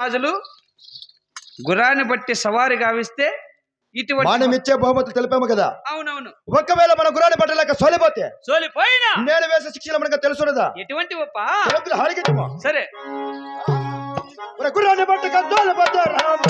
రాజులు గుర్రాన్ని బట్టి సవారి గావిస్తే ఇటువంటి మనం ఇచ్చే బహుమతులు తెలిపాము కదా. అవునవును. ఒకవేళ మన గురాన్ని పట్టలేక సోలిపోతే సోలిపోయినా? నేను వేసే శిక్షలు మనకు తెలుసున్నదా? ఎటువంటి హారిగించమా సరే. పట్టక తోలిపోతే రామ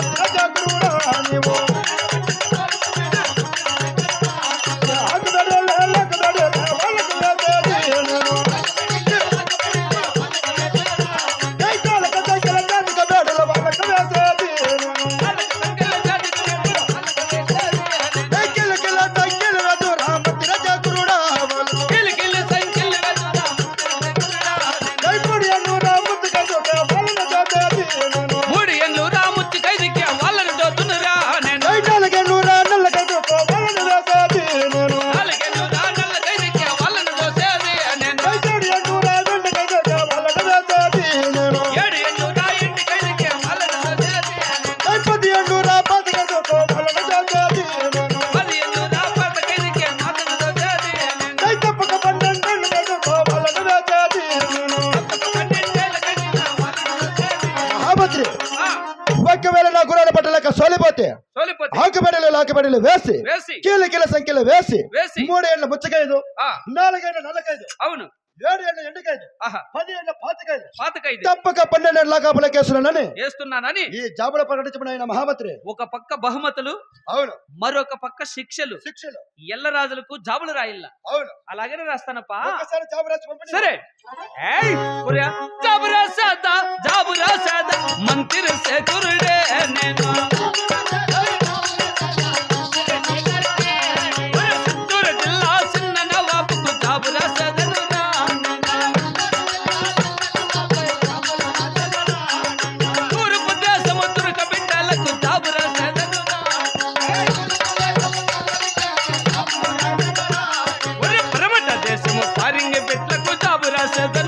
ఒకవేళ నా గురాల పట్టలేక సోలిపోతే సోలిపోతే. ఆకుబెడలు లాకబెడలు వేసి కీల కీల సంఖ్యలో వేసి మూడేళ్ళ ముచ్చకైదు నాలుగేళ్ళ నల్లకైదు అవును. ఏడు ఎండకైదు పది పాతకైదు. తప్పక లాకాపుల కేసులనని వేస్తున్నానని. ఈ జాబుల ప్రకటించిన ఆయన మహామంత్రి. ఒక పక్క బహుమతులు అవును. మరొక పక్క శిక్షలు. శిక్షలు. ఎల్లరాజులకు జాబులు రాయిల్లా. అవును. అలాగనే రాస్తానప్పా. జాబు రాసి పంపండి. సరే. ఏయ్ ಕ್ಷಣದ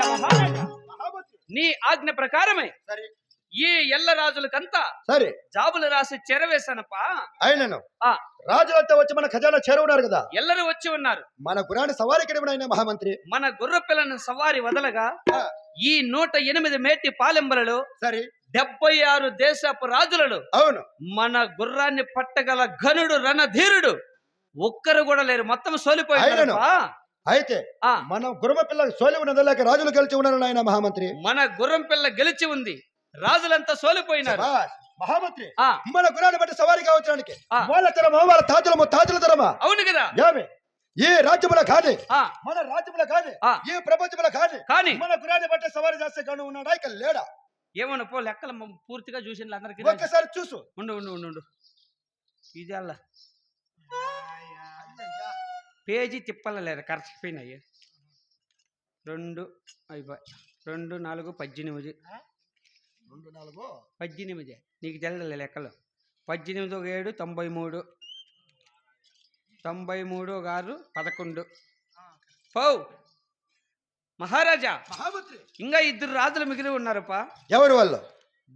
అయ్యా మహారాజా మహామంత్రి నీ ఆజ్ఞ ప్రకారమే. ఈ ఎల్ల రాజులకంతా సరే. జాబులు రాసి చెరవేశానప్పా? అయినను. ఆ. రాజులంతా వచ్చి మన ఖజానా చేరువున్నారు కదా. ఎల్లరు వచ్చి ఉన్నారు. మన గురాన్ని సవారికి ఆయన మహామంత్రి? మన గుర్ర పిల్లను సవారి వదలగా ఈ నూట ఎనిమిది మేటి పాలెంబలలో సరే. డెబ్బై ఆరు దేశపు రాజులలో అవును. మన గుర్రాన్ని పట్టగల ఘనుడు రణధీరుడు ఒక్కరు కూడా లేరు. మొత్తం. సోలిపోయారు అయితే మనం గురుమ పిల్ల సోలి ఉన్నదలేక రాజులు గెలిచి ఉన్నారు ఆయన మహామంత్రి. మన గుర్రం పిల్ల గెలిచి ఉంది. రాజులంతా సోలిపోయినారు. మహామంత్రి మన గురాన్ని బట్టి సవారి కావచ్చడానికి. వాళ్ళ తరమా వాళ్ళ తాజులము తాజుల తరమా? అవును కదా. ఏమి? ఈ రాజ్యముల కాని ఆ. మన రాజ్యముల కాని ఆ. ఈ ప్రపంచముల కాని కానీ. మన గురాన్ని బట్టి సవారి చేస్తే గను ఉన్నాడా? ఇక లేడా? ఏమన్నా పో లెక్కలు పూర్తిగా చూసిన అందరికి ఒక్కసారి చూసు. ఉండు ఉండు ఉండు ఉండు. ఇది అల్ల పేజీ తిప్పలేరు కరెక్ట్పోయినాయి రెండు అయిపోయి రెండు నాలుగు పద్దెనిమిది రెండు నాలుగు? పద్దెనిమిది నీకు తెల్లలే లెక్కలు. పద్దెనిమిది ఒక ఏడు తొంభై మూడు. తొంభై మూడు ఒక ఆరు పదకొండు. పౌ! మహారాజా! ఇంకా ఇద్దరు రాజులు మిగిలి ఉన్నారప్పా ఎవరు వాళ్ళు?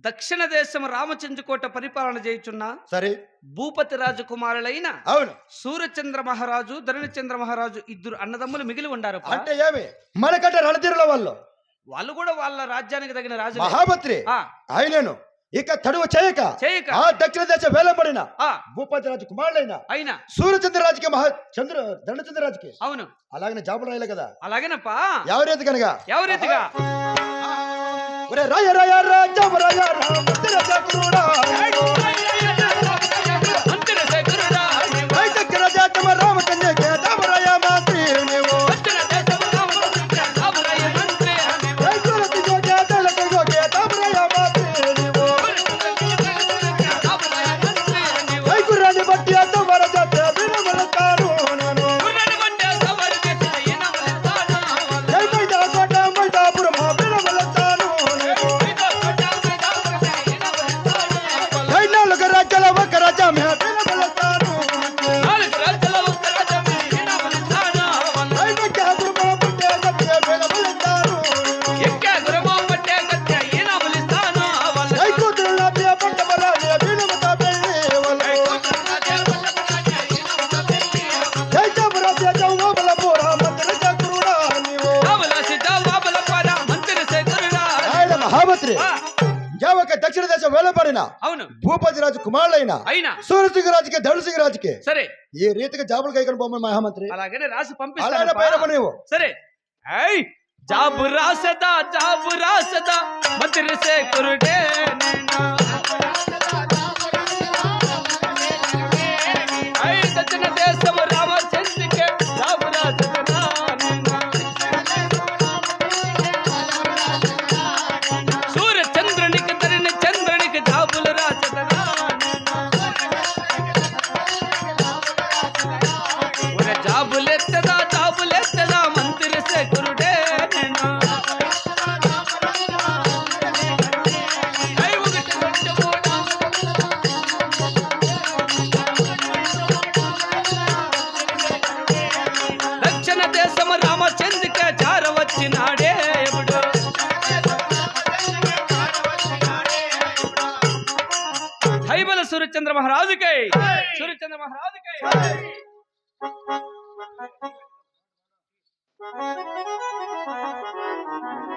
దక్షిణ దేశం రామచంద్రకోట పరిపాలన చేయుచున్న సరే. భూపతి రాజు కుమారులైన అవును. సూర్యచంద్ర మహారాజు ధరణిచంద్ర మహారాజు ఇద్దరు అన్నదమ్ములు మిగిలి ఉండారు అంటే ఏమి? మనకంటే రణతీరుల వాళ్ళు. వాళ్ళు కూడా వాళ్ళ రాజ్యానికి తగిన రాజు మహామంత్రి. ఆయనను ఇక తడువ చేయక. చేయక. ఆ దక్షిణ దేశ వేలంబడిన ఆ, భూపతి రాజు కుమారుడైన అయినా సూర్యచంద్రరాజుకి మహా చంద్ర దండచంద్రరాజుకి అవును. అలాగనే జాబు రాయలే కదా. అలాగేనప్పా. ఎవరైతే కనుక ఎవరీతిగా రాయ రాయ రాజ రాయ రామ రాజా కురుడా కుమారుడైన అయినా. సూరసింగ రాజుకి ధనుసింగ రాజుకి సరే. ఈ రీతిగా జాబులు కైకొని బొమ్మ మహామంత్రి అలాగనే రాసి అలానే పైన పంపిస్తాను నీవు సరే. ఐ జాబు రాసదా జాబు రాసదా? మంత్రి సే కురుడే నైనా. ఐ దక్షిణ దేశం సూర్యచంద్ర మహారాజుకై సూర్యచంద్ర మహారాజుకై నారాయణ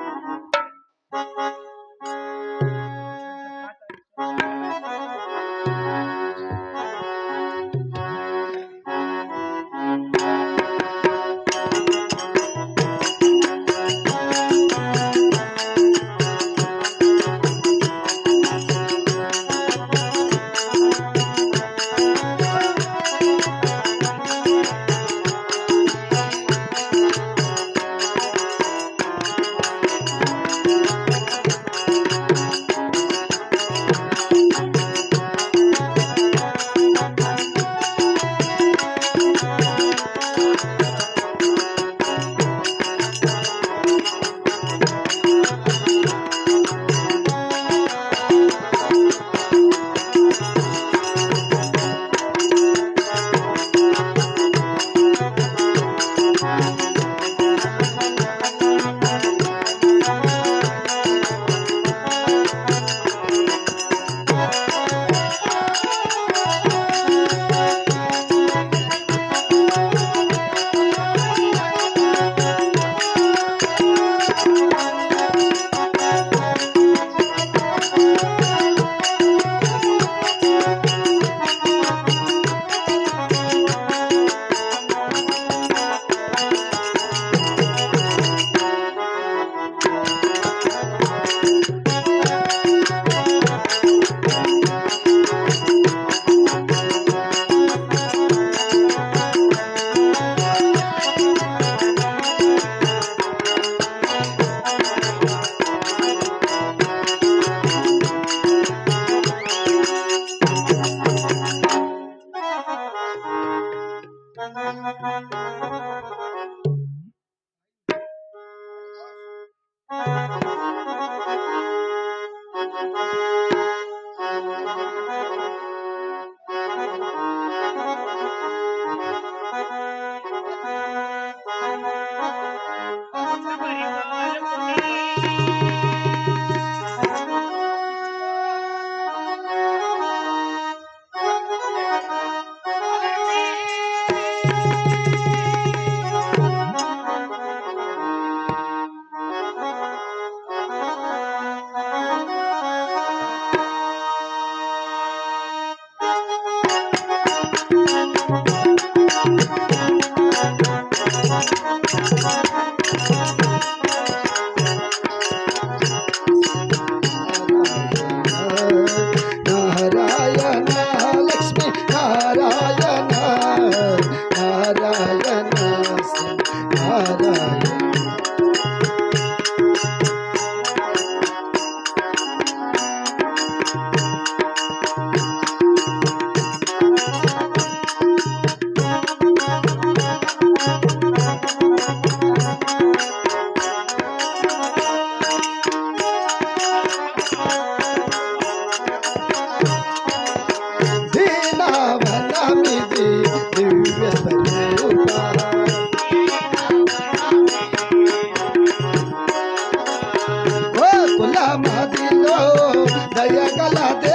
దయగల దే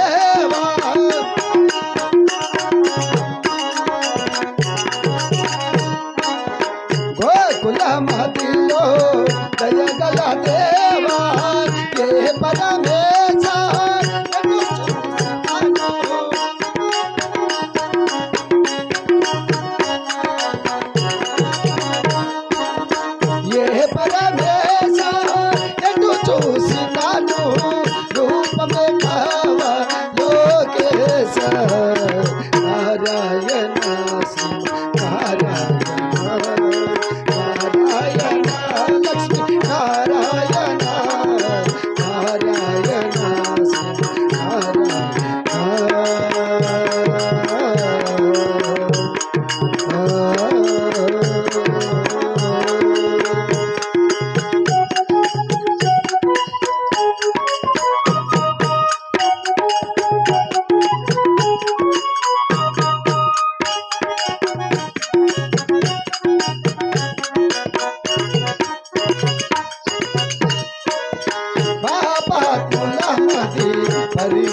हरि